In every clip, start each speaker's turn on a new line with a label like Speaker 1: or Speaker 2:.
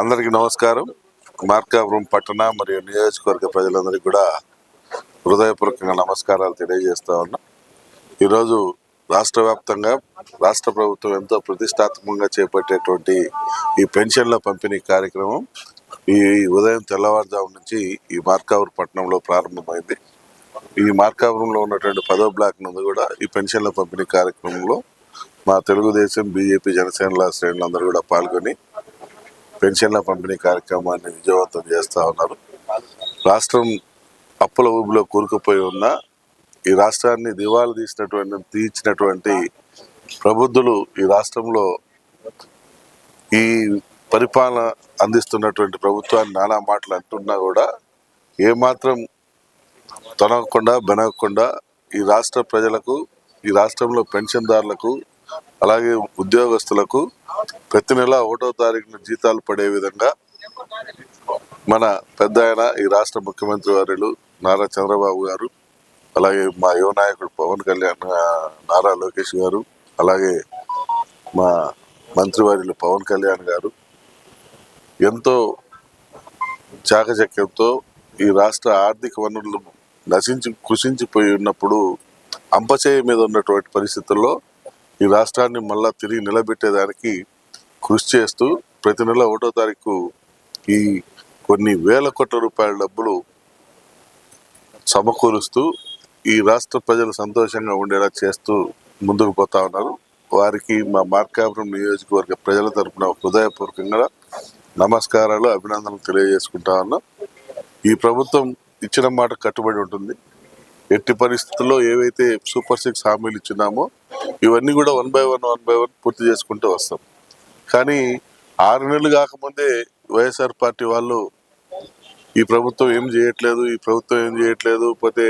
Speaker 1: అందరికీ నమస్కారం. మార్కాపురం పట్టణ మరియు నియోజకవర్గ ప్రజలందరికీ కూడా హృదయపూర్వకంగా నమస్కారాలు తెలియజేస్తా ఉన్నా. ఈరోజు రాష్ట్ర వ్యాప్తంగా రాష్ట్ర ప్రభుత్వం ఎంతో ప్రతిష్టాత్మకంగా చేపట్టేటువంటి ఈ పెన్షన్ల పంపిణీ కార్యక్రమం ఈ ఉదయం తెల్లవారుజాము నుంచి ఈ మార్కాపురం పట్టణంలో ప్రారంభమైంది. ఈ మార్కాపురంలో ఉన్నటువంటి పదో బ్లాక్ నుండి కూడా ఈ పెన్షన్ల పంపిణీ కార్యక్రమంలో మా తెలుగుదేశం బీజేపీ జనసేనల శ్రేణులందరూ కూడా పాల్గొని పెన్షన్ల పంపిణీ కార్యక్రమాన్ని విజయవంతం చేస్తూ ఉన్నారు. రాష్ట్రం అప్పుల ఊబిలో కూరుకుపోయి ఉన్న ఈ రాష్ట్రాన్ని దివాలు తీసినటువంటి తీర్చినటువంటి ప్రబుద్ధులు ఈ రాష్ట్రంలో ఈ పరిపాలన అందిస్తున్నటువంటి ప్రభుత్వాన్ని నానా మాటలు అంటున్నా కూడా ఏమాత్రం తొనగకుండా బెనగకుండా ఈ రాష్ట్ర ప్రజలకు ఈ రాష్ట్రంలో పెన్షన్దారులకు అలాగే ఉద్యోగస్తులకు ప్రతి నెల ఒకటో తారీఖున జీతాలు పడే విధంగా మన పెద్ద ఆయన ఈ రాష్ట్ర ముఖ్యమంత్రి వారిలు నారా చంద్రబాబు గారు అలాగే మా యువ నాయకుడు పవన్ కళ్యాణ్ నారా లోకేష్ గారు అలాగే మా మంత్రివారిలు పవన్ కళ్యాణ్ గారు ఎంతో చాకచక్యంతో ఈ రాష్ట్ర ఆర్థిక వనరులు నశించి కృషించిపోయి ఉన్నప్పుడు అంపచేయ మీద ఉన్నటువంటి పరిస్థితుల్లో ఈ రాష్ట్రాన్ని మళ్ళా తిరిగి నిలబెట్టేదానికి కృషి చేస్తూ ప్రతి నెల ఒకటో తారీఖు ఈ కొన్ని వేల కోట్ల రూపాయల డబ్బులు సమకూరుస్తూ ఈ రాష్ట్ర ప్రజలు సంతోషంగా ఉండేలా చేస్తూ ముందుకు పోతా ఉన్నారు. వారికి మా మార్కాపురం నియోజకవర్గ ప్రజల తరపున హృదయపూర్వకంగా నమస్కారాలు అభినందనలు తెలియజేసుకుంటా ఉన్నాం. ఈ ప్రభుత్వం ఇచ్చిన మాట కట్టుబడి ఉంటుంది. ఎట్టి పరిస్థితుల్లో ఏవైతే సూపర్ సిక్స్ హామీలు ఇచ్చినామో ఇవన్నీ కూడా one by one one by one పూర్తి చేసుకుంటూ వస్తాం. కానీ ఆరు నెలలు కాకముందే వైఎస్ఆర్ పార్టీ వాళ్ళు ఈ ప్రభుత్వం ఏం చేయట్లేదు ఈ ప్రభుత్వం ఏం చేయట్లేదు పోతే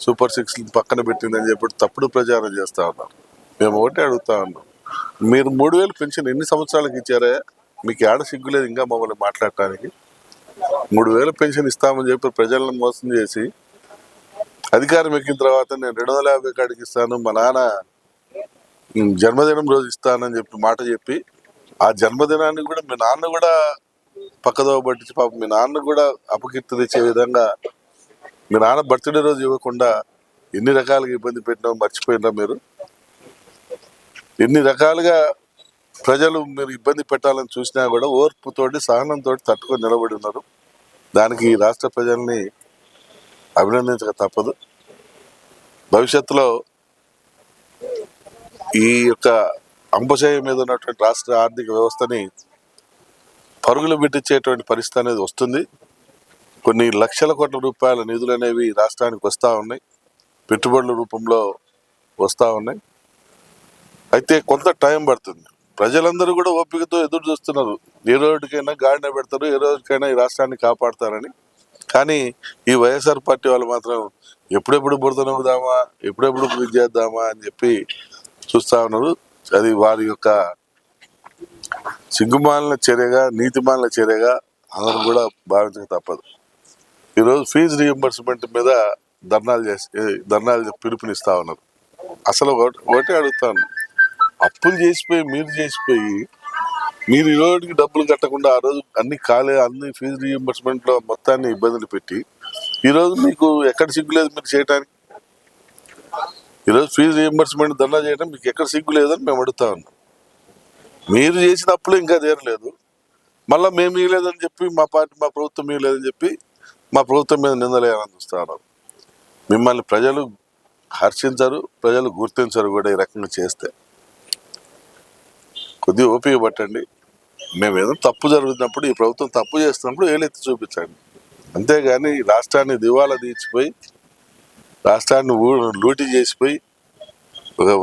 Speaker 1: సూపర్ సిక్స్ పక్కన పెట్టిందని చెప్పి తప్పుడు ప్రచారం చేస్తా ఉన్నారు మేము ఒకటే అడుగుతా ఉన్నాం. మీరు మూడు వేలు పెన్షన్ ఎన్ని సంవత్సరాలకు ఇచ్చారా? మీకు ఏడ సిగ్గులేదు ఇంకా మమ్మల్ని మాట్లాడటానికి. మూడు వేల పెన్షన్ ఇస్తామని చెప్పి ప్రజలను మోసం చేసి అధికారం ఎక్కిన తర్వాత నేను రెండు వందల యాభై కాడికి ఇస్తాను. మా నాన్న జన్మదినం రోజు ఇస్తానని చెప్పి మాట చెప్పి ఆ జన్మదినాన్ని కూడా మీ నాన్న కూడా పక్కదోవ పట్టించి పాపం మీ నాన్న కూడా అపకీర్తి తెచ్చే విధంగా మీ నాన్న బర్త్డే రోజు ఇవ్వకుండా ఎన్ని రకాలుగా ఇబ్బంది పెట్టినా మర్చిపోయినా మీరు? ఎన్ని రకాలుగా ప్రజలు మీరు ఇబ్బంది పెట్టాలని చూసినా కూడా ఓర్పుతోటి సహనంతో తట్టుకొని నిలబడి ఉన్నారు. దానికి రాష్ట్ర ప్రజల్ని అభినందించక తప్పదు. భవిష్యత్తులో ఈ యొక్క అంపశయం మీద ఉన్నటువంటి రాష్ట్ర ఆర్థిక వ్యవస్థని పరుగులు పెట్టించేటువంటి పరిస్థితి అనేది వస్తుంది. కొన్ని లక్షల కోట్ల రూపాయల నిధులు అనేవి రాష్ట్రానికి వస్తూ ఉన్నాయి. పెట్టుబడుల రూపంలో వస్తూ ఉన్నాయి. అయితే కొంత టైం పడుతుంది. ప్రజలందరూ కూడా ఓపికతో ఎదురు చూస్తున్నారు. ఏ రోజుకైనా గాడిన పెడతారు ఏ రోజుకైనా ఈ రాష్ట్రాన్ని కాపాడతారని. కానీ ఈ వైఎస్ఆర్ పార్టీ వాళ్ళు మాత్రం ఎప్పుడెప్పుడు బురద నవ్వుదామా ఎప్పుడెప్పుడు ఇది చేద్దామా అని చెప్పి చూస్తా ఉన్నారు. అది వారి యొక్క సిగ్గుమాలిన చర్యగా నీతిమాలిన చర్యగా అందరూ కూడా భావించక తప్పదు. ఈరోజు ఫీజు రియంబర్స్మెంట్ మీద ధర్నాలు చేసి ధర్నాలు పిలుపునిస్తా ఉన్నారు. అసలు ఒకటి ఒకటే అడుగుతాను. అప్పులు చేసిపోయి మీరు చేసిపోయి మీరు ఈ రోజుకి డబ్బులు కట్టకుండా ఆ రోజు అన్ని కాలే అన్ని ఫీజు రియంబర్స్మెంట్లో మొత్తాన్ని ఇబ్బందులు పెట్టి ఈరోజు మీకు ఎక్కడ సిగ్గులేదు మీరు చేయడానికి ఈరోజు ఫీజు రియంబర్స్మెంట్ ధర్నా చేయడం మీకు ఎక్కడ సిగ్గు లేదని మేము అడుగుతా ఉన్నాం. మీరు చేసిన అప్పులు ఇంకా తీరలేదు. మళ్ళీ మేము ఇవ్వలేదని చెప్పి మా పార్టీ మా ప్రభుత్వం ఇవ్వలేదని చెప్పి మా ప్రభుత్వం మీద నిందలేయాలని చూస్తా మిమ్మల్ని ప్రజలు హర్షించరు ప్రజలు గుర్తించరు కూడా ఈ రకంగా చేస్తే. కొద్దిగా ఓపిక పట్టండి. మేము ఏదో తప్పు జరుగుతున్నప్పుడు ఈ ప్రభుత్వం తప్పు చేస్తున్నప్పుడు ఏలెత్తి చూపించండి. అంతేగాని ఈ రాష్ట్రాన్ని దివాలా తీర్చిపోయి రాష్ట్రాన్ని లూటీ చేసిపోయి Bravo.